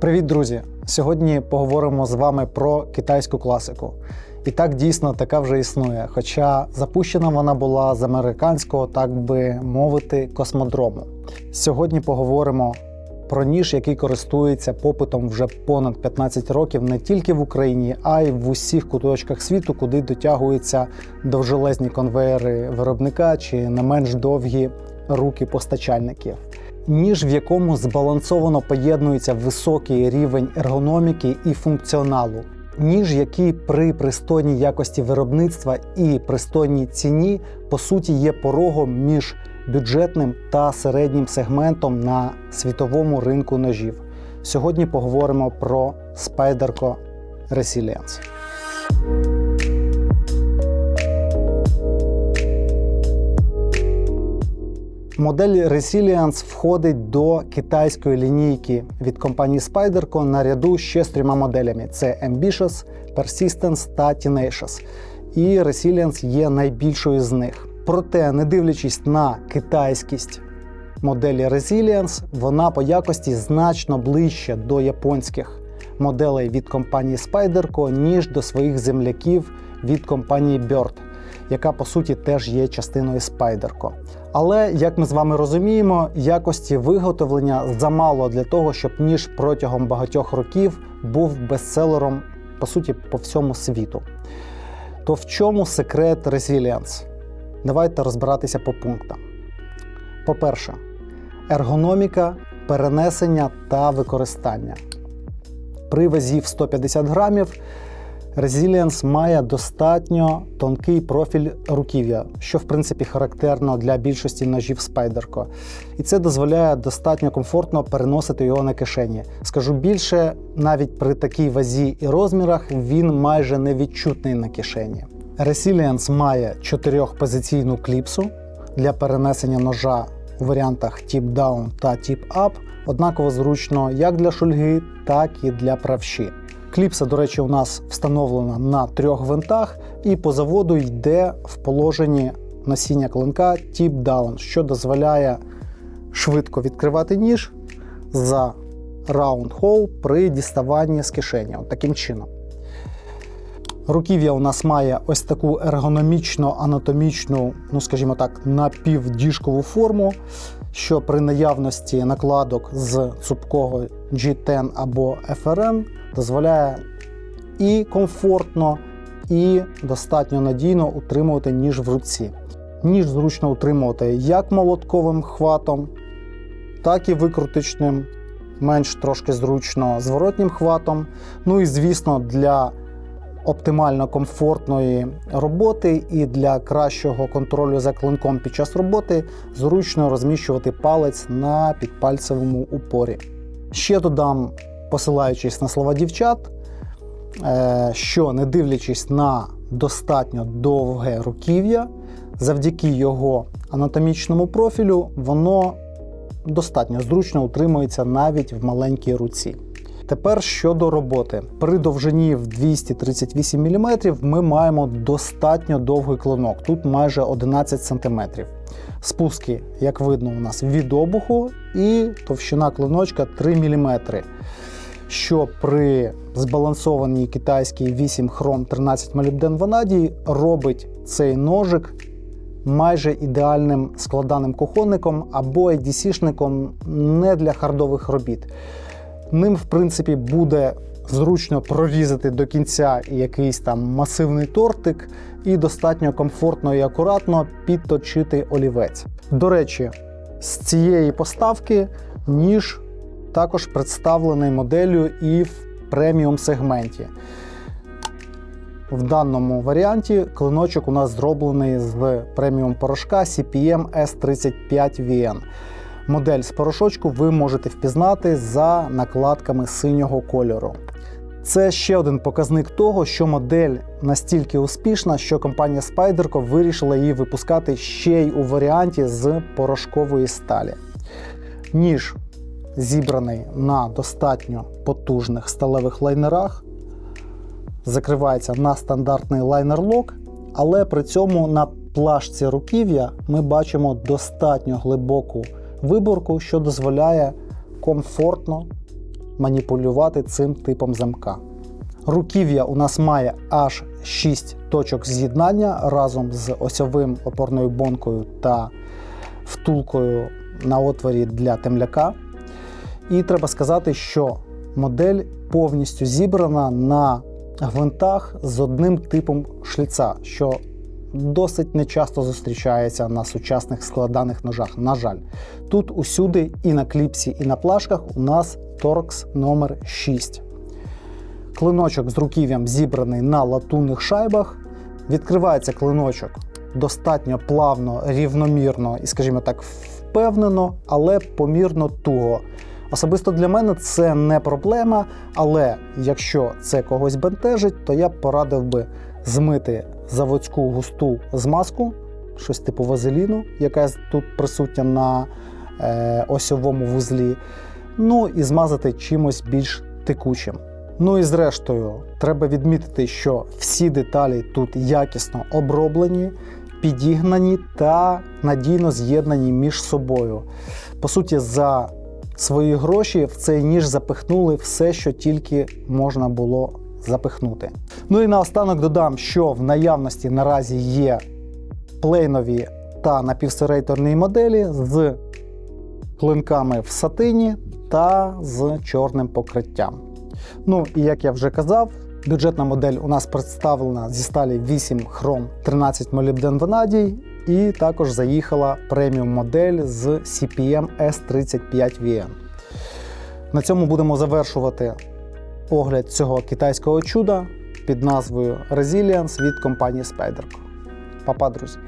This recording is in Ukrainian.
Привіт, друзі! Сьогодні поговоримо з вами про китайську класику. І так дійсно така вже існує. Хоча запущена вона була з американського, так би мовити, космодрому. Сьогодні поговоримо про ніж, який користується попитом вже понад 15 років не тільки в Україні, а й в усіх куточках світу, куди дотягуються довжелезні конвеєри виробника чи не менш довгі руки постачальників. Ніж, в якому збалансовано поєднується високий рівень ергономіки і функціоналу. Ніж, який при пристойній якості виробництва і пристойній ціні, по суті, є порогом між бюджетним та середнім сегментом на світовому ринку ножів. Сьогодні поговоримо про Spyderco Resilience. Модель Resilience входить до китайської лінійки від компанії Spyderco наряду ще з трьома моделями: це Ambitious, Persistence та Tenacious. І Resilience є найбільшою з них. Проте, не дивлячись на китайськість моделі Resilience, вона по якості значно ближче до японських моделей від компанії Spyderco, ніж до своїх земляків від компанії Bird, яка по суті теж є частиною Spyderco. Але, як ми з вами розуміємо, якості виготовлення замало для того, щоб ніж протягом багатьох років був бестселером, по суті, по всьому світу. То в чому секрет Resilience? Давайте розбиратися по пунктам. По-перше, ергономіка, перенесення та використання. При вазі в 150 грамів Resilience має достатньо тонкий профіль руків'я, що в принципі характерно для більшості ножів Spyderco. І це дозволяє достатньо комфортно переносити його на кишені. Скажу більше, навіть при такій вазі і розмірах він майже невідчутний на кишені. Resilience має чотирьохпозиційну кліпсу для перенесення ножа у варіантах Tip Down та Tip Up, однаково зручно як для шульги, так і для правші. Кліпса, до речі, у нас встановлена на трьох винтах, і по заводу йде в положенні насіння клинка Tip Down, що дозволяє швидко відкривати ніж за раунд хол при діставанні з кишені. От таким чином. Руків'я у нас має ось таку ергономічно анатомічну, ну скажімо так, напівдіжкову форму, що при наявності накладок з цупкого G10 або FRN дозволяє і комфортно, і достатньо надійно утримувати ніж в руці. Ніж зручно утримувати як молотковим хватом, так і викрутичним, менш трошки зручно зворотнім хватом. Ну і, звісно, для оптимально комфортної роботи і для кращого контролю за клинком під час роботи зручно розміщувати палець на підпальцевому упорі. Ще додам, посилаючись на слова дівчат, е, що не дивлячись на достатньо довге руків'я, завдяки його анатомічному профілю, воно достатньо зручно утримується навіть в маленькій руці. Тепер щодо роботи. При довжині в 238 мм ми маємо достатньо довгий клинок, тут майже 11 см. Спуски, як видно, у нас від обуху і товщина клиночка 3 мм. Що при збалансованій китайській 8 хром 13 молібден ванадій робить цей ножик майже ідеальним складаним кухонником або ADC-шником не для хардових робіт. Ним, в принципі, буде зручно прорізати до кінця якийсь там масивний тортик, і достатньо комфортно і акуратно підточити олівець. До речі, з цієї поставки ніж також представлений моделлю і в преміум сегменті. В даному варіанті клиночок у нас зроблений з преміум порошка CPM S35VN. Модель з порошочку ви можете впізнати за накладками синього кольору. Це ще один показник того, що модель настільки успішна, що компанія Spyderco вирішила її випускати ще й у варіанті з порошкової сталі. Ніж зібраний на достатньо потужних сталевих лайнерах, закривається на стандартний лайнер-лок, але при цьому на плашці руків'я ми бачимо достатньо глибоку виборку, що дозволяє комфортно маніпулювати цим типом замка. Руків'я у нас має аж 6 точок з'єднання разом з осьовим опорною бонкою та втулкою на отворі для темляка. І треба сказати, що модель повністю зібрана на гвинтах з одним типом шліца, що досить нечасто зустрічається на сучасних складаних ножах. На жаль, тут усюди і на кліпсі, і на плашках у нас торкс номер 6. Клиночок з руків'ям зібраний на латунних шайбах. Відкривається клиночок достатньо плавно, рівномірно і, скажімо так, впевнено, але помірно туго. Особисто для мене це не проблема, але якщо це когось бентежить, то я б порадив би змити заводську густу змазку, щось типу вазеліну, яка тут присутня на е, осьовому вузлі. Ну і змазати чимось більш текучим. Ну і зрештою, треба відмітити, що всі деталі тут якісно оброблені, підігнані та надійно з'єднані між собою. По суті, за свої гроші в цей ніж запихнули все, що тільки можна було запихнути. Ну і наостанок додам, що в наявності наразі є плейнові та напівсерейторні моделі з клинками в сатині та з чорним покриттям. Ну і як я вже казав, бюджетна модель у нас представлена зі сталі 8 хром 13 молібден ванадій, і також заїхала преміум модель з CPM S35VN. На цьому будемо завершувати огляд цього китайського чуда під назвою Resilience від компанії Spyderco. Па-па, друзі!